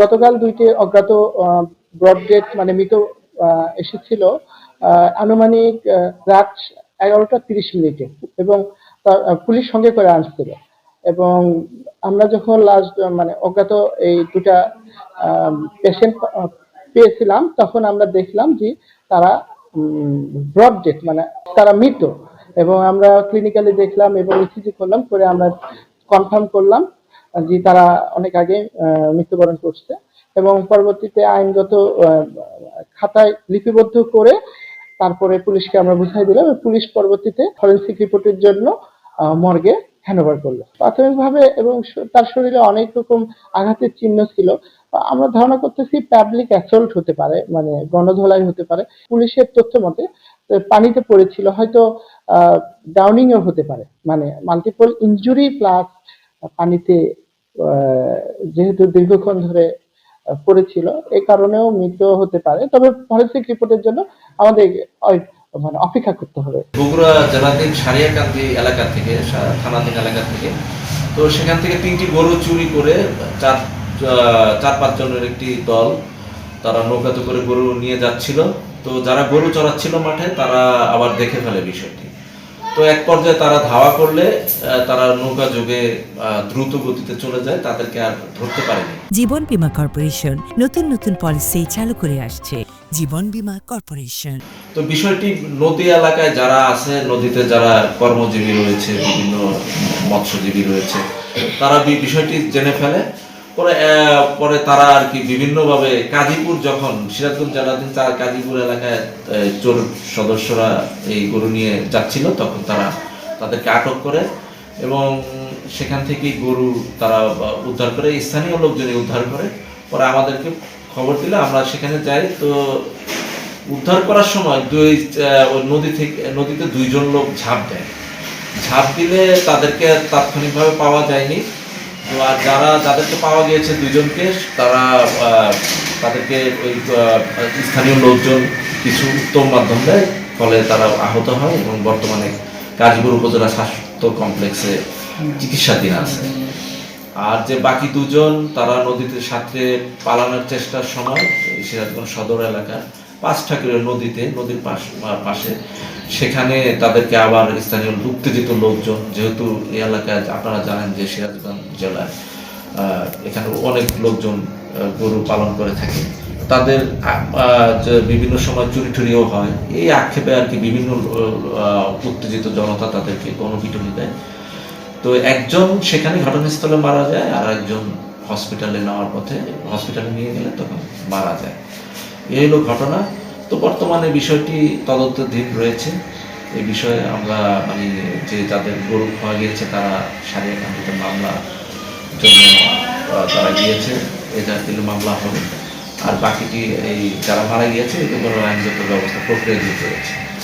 গতকাল দুইটি অজ্ঞাত ব্রডগেট মানে মৃত এসেছিল। আনুমানিক রাত এগারোটা তিরিশ মিনিটে এবং পুলিশ সঙ্গে করে আসছিল। এবং আমরা যখন লাস্ট মানে অজ্ঞাত এই দুটা পেশেন্ট পেয়েছিলাম, তখন আমরা দেখলাম যে তারা ব্রড ডেট মানে তারা মৃত। এবং আমরা ক্লিনিক্যালি দেখলাম এবং ইসিজি করলাম, করে আমরা কনফার্ম করলাম। যে তারা অনেক আগে মৃত্যুবরণ করছে এবং পরবর্তীতে আইনগত খাতায় লিপিবদ্ধ করে তারপরে পুলিশকে আমরা বুঝাই দিলাম পুলিশ পরবর্তীতে ফরেন্সিক রিপোর্টের জন্য মর্গে হ্যান্ডওভার করল। প্রাথমিকভাবে এবং তার শরীরে অনেক রকম আঘাতের চিহ্ন ছিল। আমরা ধারণা করতেছি পাবলিক অ্যাসল্ট হতে পারে মানে গণধোলাই হতে পারে। পুলিশের তথ্য মতে পানিতে পড়েছিল, হয়তো ডাউনিং ও হতে পারে। মানে মাল্টিপল ইনজুরি প্লাস পানিতে যেহেতু দীর্ঘক্ষণ ধরে পড়েছিল এই কারণেও মৃত্যু হতে পারে। তবে ফরেন্সিক রিপোর্টের জন্য আমাদের মানে অপেক্ষা করতে হবে। বগুড়া জেলাধীন সারিয়াকান্দি এলাকা থেকে থানাধীন এলাকা থেকে, তো সেখান থেকে তিনটি গরু চুরি করে চার চার পাঁচ জনের একটি দল, তারা নৌকাতে করে গরু নিয়ে যাচ্ছিল। তো যারা গরু চড়াচ্ছিল মাঠে, তারা আবার দেখে ফেলে বিষয়টি। তো এক পর্যায়ে তারা ধাওয়া করলে তারা নৌকা যোগে দ্রুত গতিতে চলে যায় তাদেরকে আর ধরতে পারেনি। জীবন বীমা কর্পোরেশন নতুন নতুন পলিসি চালু করে আসছে জীবন বীমা কর্পোরেশন। তো বিষয়টি নদী এলাকায় যারা আছে নদীতে যারা কর্মজীবী রয়েছে বিভিন্ন মৎস্যজীবী রয়েছে তারা বিষয়টি জেনে ফেলে। পরে পরে তারা আর কি বিভিন্নভাবে কাজীপুর যখন, সিরাজগঞ্জ জেলাধীন তার কাজীপুর এলাকায় চোর সদস্যরা এই গরু নিয়ে যাচ্ছিল, তখন তারা তাদেরকে আটক করে এবং সেখান থেকেই গরু তারা উদ্ধার করে, স্থানীয় লোকজনই উদ্ধার করে। পরে আমাদেরকে খবর দিলে, আমরা সেখানে যাই। তো উদ্ধার করার সময় দুই নদী থেকে, নদীতে দুইজন লোক ঝাঁপ দেয়। ঝাঁপ দিলে তাদেরকে তাৎক্ষণিকভাবে পাওয়া যায়নি। তো আর যারা যাদেরকে পাওয়া গিয়েছে দুজনকে, তারা তাদেরকে ওই স্থানীয় লোকজন কিছু উত্তম মাধ্যম দেয়, ফলে তারা আহত হয় এবং বর্তমানে কাজীপুর উপজেলা স্বাস্থ্য কমপ্লেক্সে চিকিৎসাধীন আছে। আর যে বাকি দুজন, তারা নদীতে সাঁতরে পালানোর চেষ্টার সময় সিরাজগঞ্জ সদর এলাকার। পাঁচ ঠাকুরের নদীতে, নদীর পাশ পাশে। সেখানে তাদেরকে আবার স্থানীয় উত্তেজিত লোকজন। যেহেতু এই এলাকায় আপনারা জানেন যে সিরাজগঞ্জ জেলায় এখানে অনেক লোকজন গরু পালন করে থাকে। তাদের বিভিন্ন সময় চুরি টুরিও হয়। এই আক্ষেপে আর কি বিভিন্ন উত্তেজিত জনতা তাদেরকে গণপিটুনি দেয়। তো একজন সেখানে ঘটনাস্থলে মারা যায় আর একজন হসপিটালে নেওয়ার পথে, হসপিটালে নিয়ে গেলে তখন মারা যায়। এই হলো ঘটনা। তো বর্তমানে বিষয়টি তদন্তাধীন রয়েছে। এই বিষয়ে আমরা মানে যে যাদের গরু খাওয়া গিয়েছে, তারা সারিয়াকান্দিতে মামলা জন্য তারা গিয়েছে। জাতীয় মামলা হবে। আর বাকিটি, এই, যারা মারা গিয়েছে এগুলো আইনগত ব্যবস্থা প্রক্রিয়া রয়েছে